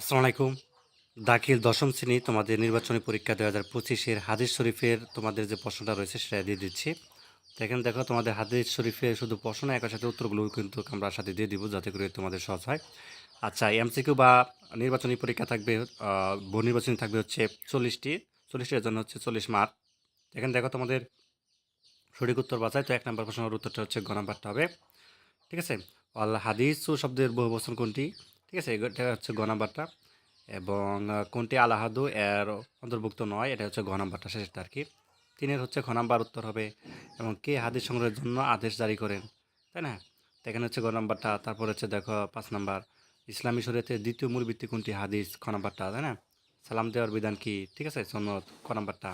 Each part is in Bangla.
আসসালামু আলাইকুম। দাখিল দশম শ্রেণি তোমাদের নির্বাচনী পরীক্ষা দু হাজার পঁচিশের হাদিস শরীফের তোমাদের যে প্রশ্নটা রয়েছে সেটা দিয়ে দিচ্ছি। তো এখানে দেখো, তোমাদের হাদিস শরীফের শুধু প্রশ্ন একের সাথে উত্তরগুলো কিন্তু আমরা সাথে দিয়ে দিব যাতে করে তোমাদের সহজ হয়। আচ্ছা এমসিকিউ বা নির্বাচনী পরীক্ষা থাকবে বহু নির্বাচনী থাকবে হচ্ছে চল্লিশটি। চল্লিশটির জন্য হচ্ছে চল্লিশ মার্ক। এখানে দেখো, তোমাদের সঠিক উত্তর বাঁচায় তো এক নম্বর প্রশ্নের উত্তরটা হচ্ছে গ হবে। ঠিক আছে? অল হাদিস ও শব্দের বহু বচন কোনটি? ঠিক আছে? এটা হচ্ছে গ নাম্বারটা। এবং কোনটি আলাহাদু এর অন্তর্ভুক্ত নয়, এটা হচ্ছে ঘ নাম্বারটা শেষটা আর কি। তিনের হচ্ছে ঘ নাম্বার উত্তর হবে এবং কে হাদিস সংগ্রহের জন্য আদেশ জারি করেন, তাই না? এখানে হচ্ছে ঘ নাম্বারটা, তারপর হচ্ছে দেখো পাঁচ নাম্বার। ইসলামী শরীয়তের দ্বিতীয় মূল ভিত্তি কোনটি? হাদিস, খ নাম্বারটা, তাই না? সালাম দেওয়ার বিধান কি? ঠিক আছে? সন্ন্যত খ নাম্বারটা।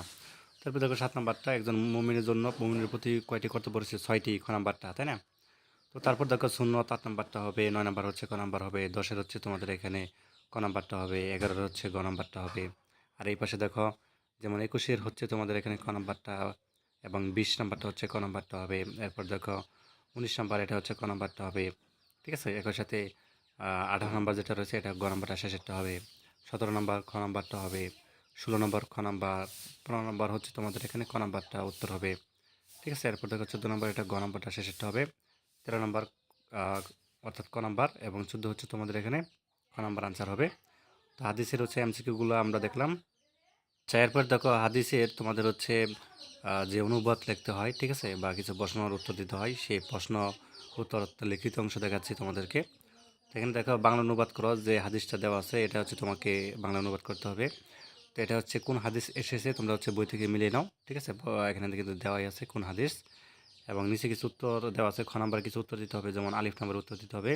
তারপর দেখো সাত নাম্বারটা, একজন মুমিনের জন্য, মুমিনের প্রতি কয়টি কর্তব্য রয়েছে? ছয়টি, খ নাম্বারটা, তাই না? তো তারপর দেখো শূন্য আট নাম্বারটা হবে, নয় নাম্বার হচ্ছে ক নাম্বার হবে, দশের হচ্ছে তোমাদের এখানে ক নাম্বারটা হবে, এগারোর হচ্ছে গ নাম্বারটা হবে। আর এই পাশে দেখো, যেমন একুশের হচ্ছে তোমাদের এখানে ক নাম্বারটা এবং বিশ নাম্বারটা হচ্ছে ক নাম্বারটা হবে। এরপর দেখো, উনিশ নাম্বার এটা হচ্ছে ক নাম্বারটা হবে। ঠিক আছে? একই সাথে আঠারো নাম্বার যেটা রয়েছে এটা গ নাম্বারটা শেষেরটা হবে। সতেরো নাম্বার খ নাম্বারটা হবে। ষোলো নম্বর খ নাম্বার, পনেরো নম্বর হচ্ছে তোমাদের এখানে ক নাম্বারটা উত্তর হবে। ঠিক আছে? এরপর দেখো, চোদ্দ নম্বর এটা গ নাম্বারটা শেষেরটা হবে। তেরো নম্বর অর্থাৎ ক নাম্বার এবং চোদ্দ হচ্ছে তোমাদের এখানে ক নাম্বার আনসার হবে। তো হাদিসের হচ্ছে এমসিকিউগুলো আমরা দেখলাম। আচ্ছা এরপর দেখো হাদিসের তোমাদের হচ্ছে যে অনুবাদ লিখতে হয়, ঠিক আছে, বা কিছু প্রশ্নের উত্তর দিতে হয়, সেই প্রশ্ন উত্তর লিখিত অংশ দেখাচ্ছি তোমাদেরকে। এখানে দেখো বাংলা অনুবাদ করো, যে হাদিসটা দেওয়া আছে, এটা হচ্ছে তোমাকে বাংলা অনুবাদ করতে হবে। তো এটা হচ্ছে কোন হাদিস এসেছে, তোমরা হচ্ছে বই থেকে মিলিয়ে নাও, ঠিক আছে এখানে কিন্তু দেওয়াই আছে কোন হাদিস। এবং নিচে কিছু উত্তর দেওয়া আছে খ নাম্বার কিছু উত্তর দিতে হবে যেমন আলিফ নাম্বার উত্তর দিতে হবে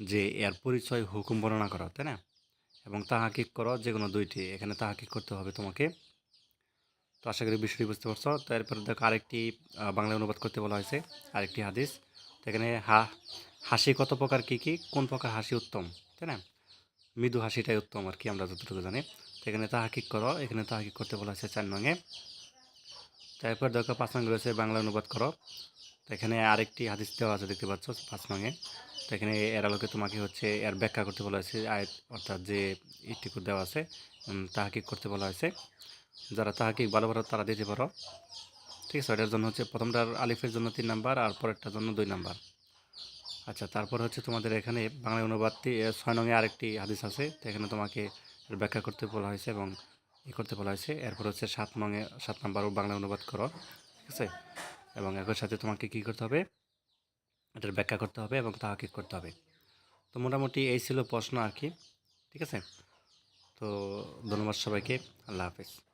যে এর পরিচয় হুকুম বর্ণনা করো তাই না? এবং তাহা তাহাকিক করো যে কোনো দুইটি এখানে তাহা তাহাকিক করতে হবে তোমাকে। তো আশা করি বিষয়টি বুঝতে পারছ। তো এরপরে দেখো আরেকটি আহ, বাংলা অনুবাদ করতে বলা হয়েছে আরেকটি হাদিস। তো এখানে হা হাসি কত প্রকার কী কী? কোন প্রকার হাসি উত্তম তাই না? মৃদু হাসিটাই উত্তম আর কি আমরা যতটুকু জানি। তো এখানে তাহাকিক করো এখানে তাহা তাহাকিক করতে বলা হয়েছে চার নঙে তারপর দেখো পাঁচ নং রয়েছে বাংলা অনুবাদ করো। তো এখানে আরেকটি হাদিস দেওয়া আছে, দেখতে পাচ্ছ পাঁচ নঙে। তো এখানে এর আলোকে তোমাকে হচ্ছে এর ব্যাখ্যা করতে বলা হয়েছে, আয়াত অর্থাৎ যে ইটিকুর দেওয়া আছে তাহাকিক করতে বলা হয়েছে। যারা তাহাকিক ভালো ভালো তারা দিতে পারো। ঠিক আছে, এটার জন্য হচ্ছে প্রথমটার আলিফের জন্য তিন নাম্বার, আর পরেরটার জন্য দুই নাম্বার। আচ্ছা তারপর হচ্ছে তোমাদের এখানে বাংলা অনুবাদটি ছয় নঙে আরেকটি হাদিস আছে, তো এখানে তোমাকে ব্যাখ্যা করতে বলা হয়েছে এবং ই করতে বলা হয়েছে। এরপর হচ্ছে সাত নঙে সাত নাম্বারও বাংলা অনুবাদ করো। ঠিক আছে? এবং একই সাথে তোমাকে কি করতে হবে? এটার ব্যাখ্যা করতে হবে এবং তাহাকে করতে হবে। তো মোটামুটি এই ছিল প্রশ্ন আর কি। ঠিক আছে? তো ধন্যবাদ সবাইকে। আল্লাহ হাফেজ।